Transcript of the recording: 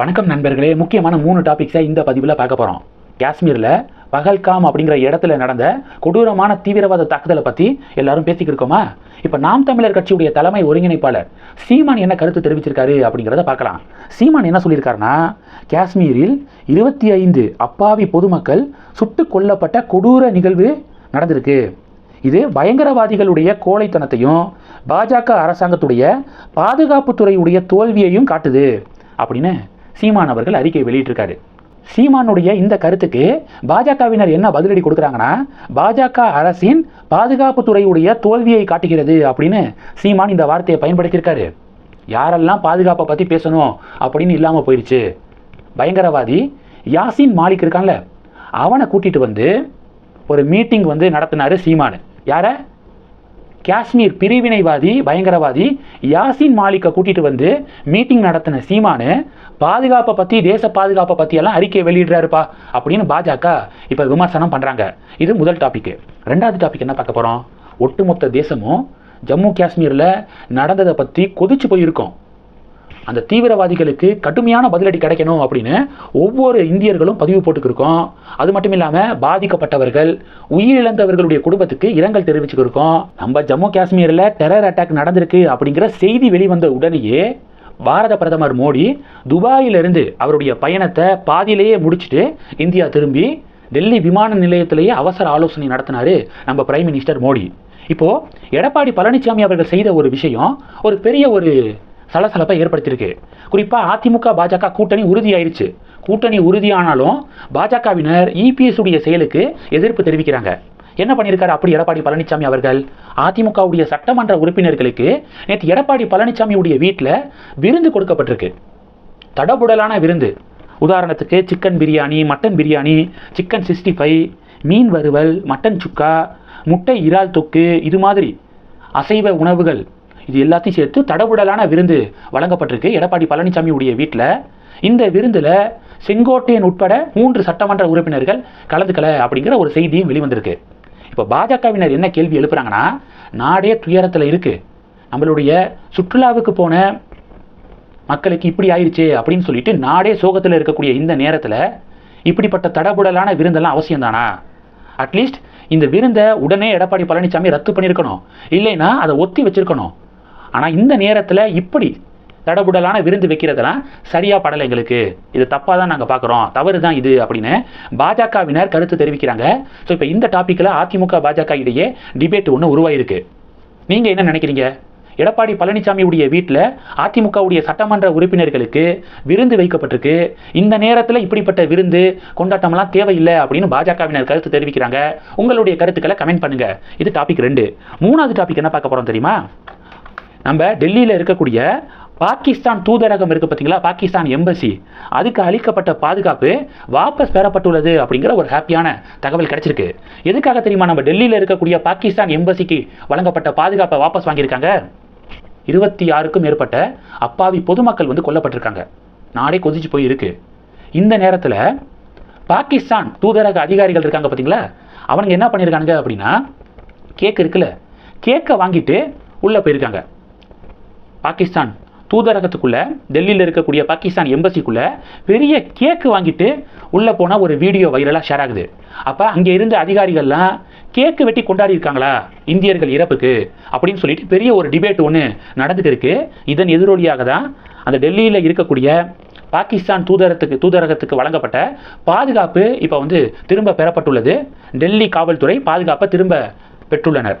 வணக்கம் நண்பர்களே முக்கியமான மூணு டாபிக்ஸை இந்த பதிவில் பார்க்க போகிறோம் காஷ்மீரில் பகல்காம் அப்படிங்கிற இடத்துல நடந்த கொடூரமான தீவிரவாத தாக்குதலை பற்றி எல்லாரும் பேசிக்கிட்டு இருக்கோமா? இப்போ நாம் தமிழர் கட்சியுடைய தலைமை ஒருங்கிணைப்பாளர் சீமான் என்ன கருத்து தெரிவிச்சிருக்காரு அப்படிங்கிறத பார்க்கலாம். சீமான் என்ன சொல்லியிருக்காருன்னா காஷ்மீரில் இருபத்தி ஐந்து அப்பாவி பொதுமக்கள் சுட்டு கொல்லப்பட்ட கொடூர நிகழ்வு நடந்திருக்கு. இது பயங்கரவாதிகளுடைய கோழைத்தனத்தையும் பாஜக அரசாங்கத்துடைய பாதுகாப்புத்துறையுடைய தோல்வியையும் காட்டுது அப்படின்னு சீமான் அவர்கள் அறிக்கை வெளியிட்டிருக்காரு. சீமானுடைய இந்த கருத்துக்கு பாஜகவினர் என்ன பதிலடி கொடுக்குறாங்கன்னா பாஜக அரசின் பாதுகாப்புத்துறையுடைய தோல்வியை காட்டுகிறது அப்படின்னு சீமான் இந்த வார்த்தையை பயன்படுத்தியிருக்காரு. யாரெல்லாம் பாதுகாப்பை பற்றி பேசணும் அப்படின்னு இல்லாமல் போயிடுச்சு பயங்கரவாதி யாசின் மாலிக் இருக்கான்ல அவனை கூட்டிகிட்டு வந்து ஒரு மீட்டிங் வந்து நடத்தினார் சீமானு. யாரை? காஷ்மீர் பிரிவினைவாதி பயங்கரவாதி யாசின் மாலிக்கை கூட்டிட்டு வந்து மீட்டிங் நடத்தின சீமானு பாதுகாப்பை பற்றி தேச பாதுகாப்பை பற்றியெல்லாம் அறிக்கை வெளியிடுறாருப்பா அப்படின்னு பாஜக இப்போ விமர்சனம் பண்ணுறாங்க இது முதல் டாபிக் ரெண்டாவது டாபிக் என்ன பார்க்க போகிறோம் ஒட்டுமொத்த தேசமும் ஜம்மு காஷ்மீரில் நடந்ததை பற்றி கொதிச்சு போயிருக்கோம். அந்த தீவிரவாதிகளுக்கு கடுமையான பதிலடி கிடைக்கணும் அப்படின்னு ஒவ்வொரு இந்தியர்களும் பதிவு போட்டுக்கிருக்கோம். அது மட்டும் இல்லாமல் பாதிக்கப்பட்டவர்கள் உயிரிழந்தவர்களுடைய குடும்பத்துக்கு இரங்கல் தெரிவிச்சுக்கிருக்கோம். நம்ம ஜம்மு காஷ்மீரில் டெரர் அட்டாக் நடந்திருக்கு அப்படிங்கிற செய்தி வெளிவந்த உடனேயே பாரத பிரதமர் மோடி துபாயிலிருந்து அவருடைய பயணத்தை பாதியிலேயே முடிச்சுட்டு இந்தியா திரும்பி டெல்லி விமான நிலையத்திலேயே அவசர ஆலோசனை நடத்தினாரு நம்ம பிரைம் மினிஸ்டர் மோடி. இப்போது எடப்பாடி பழனிசாமி அவர்கள் செய்த ஒரு விஷயம் ஒரு பெரிய ஒரு சலசலப்பை ஏற்படுத்தியிருக்கு. குறிப்பாக அதிமுக பாஜக கூட்டணி உறுதியாயிருச்சு. கூட்டணி உறுதியானாலும் பாஜகவினர் இபிஎஸ் உடைய செயலுக்கு எதிர்ப்பு தெரிவிக்கிறாங்க. என்ன பண்ணியிருக்காரு? அப்படி எடப்பாடி பழனிசாமி அவர்கள். அதிமுகவுடைய சட்டமன்ற உறுப்பினர்களுக்கு நேற்று எடப்பாடி பழனிசாமியுடைய வீட்டில் விருந்து கொடுக்கப்பட்டிருக்கு. தடபுடலான விருந்து. உதாரணத்துக்கு chicken biryani mutton biryani chicken sixty five மீன் வறுவல் மட்டன் சுக்கா முட்டை இறால் தொக்கு இது மாதிரி அசைவ உணவுகள். இது எல்லாத்தையும் சேர்த்து தடபுடலான விருந்து வழங்கப்பட்டிருக்கு. எடப்பாடி பழனிசாமியுடைய வீட்டில் இந்த விருந்தில் செங்கோட்டையன் உட்பட மூன்று சட்டமன்ற உறுப்பினர்கள் கலந்துக்கல அப்படிங்கிற ஒரு செய்தியும் வெளிவந்திருக்கு. இப்போ பாஜகவினர் என்ன கேள்வி எழுப்புறாங்கன்னா நாடே துயரத்தில் இருக்குது நம்மளுடைய சுற்றுலாவுக்கு போன மக்களுக்கு இப்படி ஆயிடுச்சு அப்படின்னு சொல்லிட்டு நாடே சோகத்தில் இருக்கக்கூடிய இந்த நேரத்தில் இப்படிப்பட்ட தடபுடலான விருந்தெல்லாம் அவசியம் தானா அட்லீஸ்ட் இந்த விருந்தை உடனே எடப்பாடி பழனிசாமி ரத்து பண்ணியிருக்கணும். இல்லைன்னா அதை ஒத்தி வச்சிருக்கணும். ஆனால் இந்த நேரத்தில் இப்படி தடபுடலான விருந்து வைக்கிறதெல்லாம் சரியா படலை எங்களுக்கு. இது தப்பாக தான் நாங்கள் பார்க்குறோம் தவறு தான் இது அப்படின்னு பாஜகவினர் கருத்து தெரிவிக்கிறாங்க. ஸோ இப்போ இந்த டாப்பிக்கில் அதிமுக பாஜக இடையே டிபேட் ஒன்று உருவாயிருக்கு. நீங்கள் என்ன நினைக்கிறீங்க? எடப்பாடி பழனிசாமியுடைய வீட்டில் அதிமுகவுடைய சட்டமன்ற உறுப்பினர்களுக்கு விருந்து வைக்கப்பட்டிருக்கு. இந்த நேரத்தில் இப்படிப்பட்ட விருந்து கொண்டாட்டம்லாம் தேவையில்லை அப்படின்னு பாஜகவினர் கருத்து தெரிவிக்கிறாங்க. உங்களுடைய கருத்துக்களை கமெண்ட் பண்ணுங்கள் இது டாபிக் ரெண்டு. மூணாவது டாபிக் என்ன பார்க்க போகிறோம் தெரியுமா? நம்ம டெல்லியில் இருக்கக்கூடிய பாகிஸ்தான் தூதரகம் இருக்கு பார்த்தீங்களா? பாகிஸ்தான் எம்பசி அதுக்கு அளிக்கப்பட்ட பாதுகாப்பு வாபஸ் பெறப்பட்டுள்ளது அப்படிங்கிற ஒரு ஹாப்பியான தகவல் கிடைச்சிருக்கு. எதுக்காக தெரியுமா? நம்ம டெல்லியில் இருக்கக்கூடிய பாகிஸ்தான் எம்பசிக்கு வழங்கப்பட்ட பாதுகாப்பை வாபஸ் வாங்கியிருக்காங்க. இருபத்தி ஆறுக்கும் மேற்பட்ட அப்பாவி பொதுமக்கள் வந்து கொல்லப்பட்டிருக்காங்க. நாடே கொதிச்சு போய் இருக்கு. இந்த நேரத்தில் பாகிஸ்தான் தூதரக அதிகாரிகள் இருக்காங்க பார்த்தீங்களா? அவனுங்க என்ன பண்ணியிருக்காங்க அப்படின்னா கேக் இருக்குல்ல கேக்கை வாங்கிட்டு உள்ளே போயிருக்காங்க. பாகிஸ்தான் தூதரகத்துக்குள்ளே டெல்லியில் இருக்கக்கூடிய பாகிஸ்தான் எம்பசிக்குள்ளே பெரிய கேக்கு வாங்கிட்டு உள்ளே போனால் ஒரு வீடியோ வைரலாக ஷேர் ஆகுது. அப்போ அங்கே இருந்த அதிகாரிகள்லாம் கேக்கு வெட்டி கொண்டாடி இருக்காங்களா? இந்தியர்கள் இறப்புக்கு அப்படின்னு சொல்லிட்டு பெரிய ஒரு டிபேட் ஒன்று நடந்துட்டு இருக்கு. இதன் எதிரொலியாக தான் அந்த டெல்லியில் இருக்கக்கூடிய பாகிஸ்தான் தூதரத்துக்கு தூதரகத்துக்கு வழங்கப்பட்ட பாதுகாப்பு இப்போ வந்து திரும்ப பெறப்பட்டுள்ளது. டெல்லி காவல்துறை பாதுகாப்பை திரும்ப பெற்றுள்ளனர்.